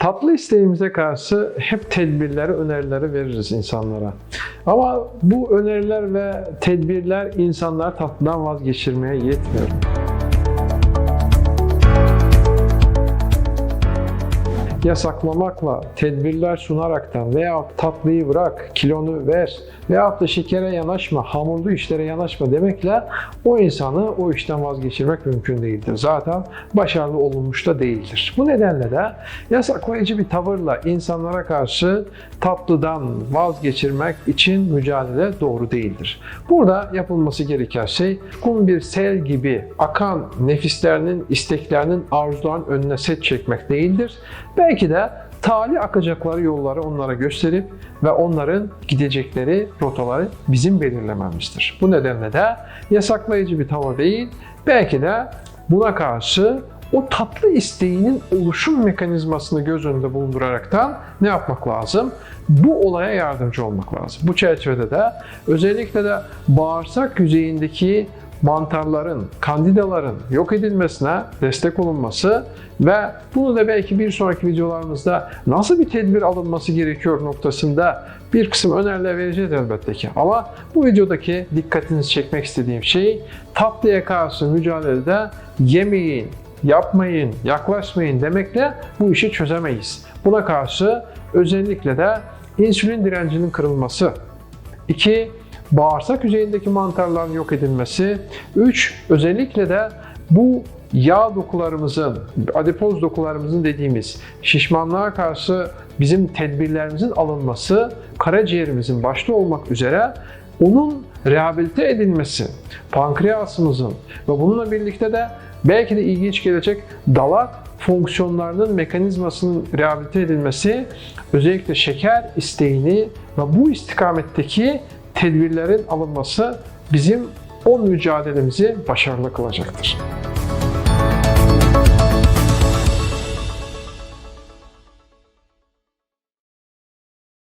Tatlı isteğimize karşı hep tedbirleri, önerileri veririz insanlara. Ama bu öneriler ve tedbirler insanları tatlıdan vazgeçirmeye yetmiyor. Yasaklamakla, tedbirler sunaraktan veya tatlıyı bırak, kilonu ver veya da şekere yanaşma, hamurlu işlere yanaşma demekle o insanı o işten vazgeçirmek mümkün değildir. Zaten başarılı olunmuş da değildir. Bu nedenle de yasaklayıcı bir tavırla insanlara karşı tatlıdan vazgeçirmek için mücadele doğru değildir. Burada yapılması gereken şey kum bir sel gibi akan nefislerinin, isteklerinin, arzuların önüne set çekmek değildir. Belki de tali akacakları yolları onlara gösterip ve onların gidecekleri rotaları bizim belirlememizdir. Bu nedenle de yasaklayıcı bir tavır değil, belki de buna karşı o tatlı isteğinin oluşum mekanizmasını göz önünde bulunduraraktan ne yapmak lazım? Bu olaya yardımcı olmak lazım. Bu çerçevede de özellikle de bağırsak yüzeyindeki mantarların, kandidaların yok edilmesine destek olunması ve bunu da belki bir sonraki videolarımızda nasıl bir tedbir alınması gerekiyor noktasında bir kısım öneriler vereceğiz elbette ki. Ama bu videodaki dikkatinizi çekmek istediğim şey tatlıya karşı mücadelede yemeyin, yapmayın, yaklaşmayın demekle bu işi çözemeyiz. Buna karşı özellikle de insülin direncinin kırılması. 2. Bağırsak yüzeyindeki mantarların yok edilmesi. 3. Özellikle de bu yağ dokularımızın, adipoz dokularımızın dediğimiz şişmanlığa karşı bizim tedbirlerimizin alınması, karaciğerimizin başta olmak üzere onun rehabilite edilmesi, pankreasımızın ve bununla birlikte de belki de ilginç gelecek dalak fonksiyonlarının mekanizmasının rehabilite edilmesi özellikle şeker isteğini ve bu istikametteki tedbirlerin alınması bizim o mücadelemizi başarılı kılacaktır.